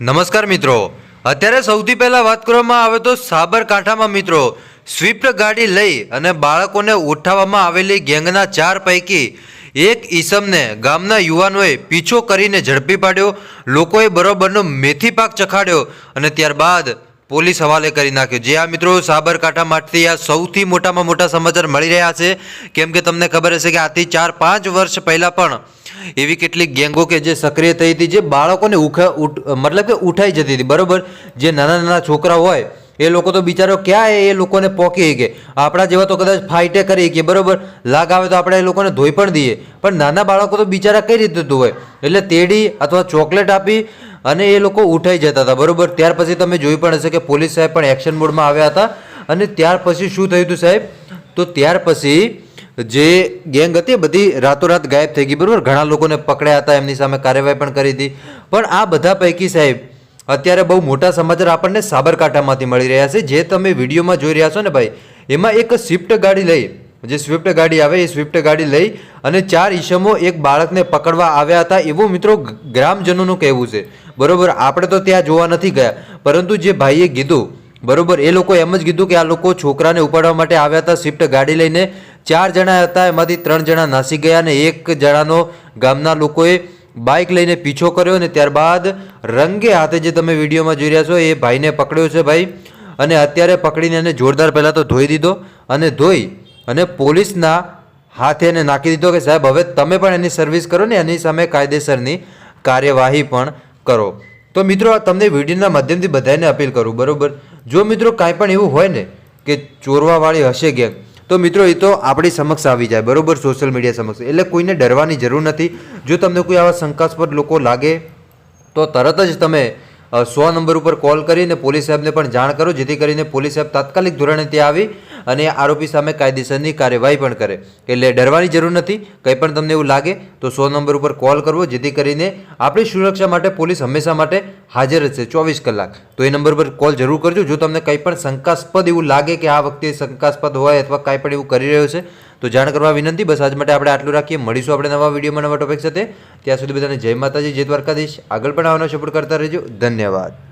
નમસ્કાર મિત્રો. અત્યારે સૌથી પહેલા વાત કરવામાં આવે તો સાબરકાંઠામાં મિત્રો. સ્વિફ્ટ ગાડી લઈ અને બાળકોને ઉઠાવવામાં આવેલી ગેંગના ચાર પૈકી એક ઈસમને ગામના યુવાનોએ પીછો કરીને ઝડપી પાડ્યો. લોકોએ બરોબરનો મેથી પાક ચખાડ્યો અને ત્યારબાદ પોલીસ હવાલે કરી નાખ્યો. જે આ મિત્રો સાબરકાંઠામાંથી આ સૌથી મોટામાં મોટા સમાચાર મળી રહ્યા છે. કેમ કે તમને ખબર હશે કે આથી ચાર પાંચ વર્ષ પહેલાં પણ એવી કેટલીક ગેંગો કે જે સક્રિય થઈ હતી, જે બાળકોને ઉખા મતલબ કે ઉઠાઈ જતી હતી, બરાબર? જે નાના નાના છોકરા હોય, એ લોકો તો બિચારો ક્યાં એ લોકોને પોકી કે આપણા જેવા તો કદાચ ફાઇટે કરી કે બરોબર? લાગ આવે તો આપણે એ લોકોને ધોઈ પણ દઈએ. પણ નાના બાળકો તો બિચારા કઈ રીતે ધોવે? એટલે તેડી અથવા ચોકલેટ આપી અને એ લોકો ઉઠાઈ જતા હતા, બરોબર? ત્યાર પછી તમે જોઈ પણ હશે કે પોલીસ સાહેબ પણ એક્શન મોડમાં આવ્યા હતા. અને ત્યાર પછી શું થયું હતું સાહેબ? તો ત્યાર પછી જે ગેંગ હતી એ બધી રાતોરાત ગાયબ થઈ ગઈ, બરાબર? ઘણા લોકોને પકડ્યા હતા, એમની સામે કાર્યવાહી પણ કરી હતી. પણ આ બધા પૈકી સાહેબ, અત્યારે બહુ મોટા સમાચાર આપણને સાબરકાંઠામાંથી મળી રહ્યા છે. જે તમે વિડીયોમાં જોઈ રહ્યા છો ને ભાઈ, એમાં એક સ્વિફ્ટ ગાડી લઈ, જે સ્વિફ્ટ ગાડી આવે એ સ્વિફ્ટ ગાડી લઈ અને ચાર ઈસમો એક બાળકને પકડવા આવ્યા હતા એવું મિત્રો ગ્રામજનોનું કહેવું છે. બરાબર? આપણે તો ત્યાં જોવા નથી ગયા. પરંતુ જે ભાઈએ કીધું, બરોબર? એ લોકો એમ જ કીધું કે આ લોકો છોકરાને ઉપાડવા માટે આવ્યા હતા સ્વિફ્ટ ગાડી લઈને. ચાર જણા હતા, એમાંથી ત્રણ જણા નાસી ગયા અને એક જણાનો ગામના લોકોએ બાઇક લઈને પીછો કર્યો અને ત્યારબાદ રંગે હાથે જે તમે વિડીયોમાં જોઈ રહ્યા છો એ ભાઈને પકડ્યો છે ભાઈ. અને અત્યારે પકડીને એને જોરદાર પહેલાં તો ધોઈ દીધો અને ધોઈ અને પોલીસના હાથે એને નાખી દીધો કે સાહેબ, હવે તમે પણ એની સર્વિસ કરો ને એની સામે કાયદેસરની કાર્યવાહી પણ કરો. તો મિત્રો તમને વિડીયોના માધ્યમથી બધાને અપીલ કરું, બરાબર? જો મિત્રો કાંઈ પણ એવું હોય ને કે ચોરવાવાળી હશે ગેંગ તો મિત્રો, એ તો આપણી સમક્ષ આવી જાય, બરોબર? સોશિયલ મીડિયા સમક્ષ. એટલે કોઈને ડરવાની જરૂર નથી. જો તમને કોઈ આવા શંકાસ્પદ લોકો લાગે, તો તરત જ તમે સો નંબર ઉપર કોલ કરીને પોલીસ સાહેબને પણ જાણ કરો, જેથી કરીને પોલીસ સાહેબ તાત્કાલિક ધોરણે ત્યાં આવી અને આરોપી સામે કાયદેસરની કાર્યવાહી પણ કરે. એટલે ડરવાની જરૂર નથી કંઈ પણ તમને એવું લાગે તો સો નંબર ઉપર કોલ કરવો, જેથી કરીને આપણી સુરક્ષા માટે પોલીસ હંમેશા માટે હાજર છે ચોવીસ કલાક. તો એ નંબર પર કોલ જરૂર કરજો. જો તમને કંઈ પણ શંકાસ્પદ એવું લાગે કે આ વખતે શંકાસ્પદ હોય અથવા કાંઈ પણ એવું કરી રહ્યો છે, તો જાણ કરવા વિનંતી. બસ આજ માટે આપણે આટલું રાખીએ. મળીશું આપણે નવા વિડીયોમાં નવા ટોપિક સાથે. ત્યાં સુધી બધાને જય માતાજી, જય દ્વારકાધીશ. આગળ પણ આવવાનો સપોર્ટ કરતા રહેજો. ધન્યવાદ.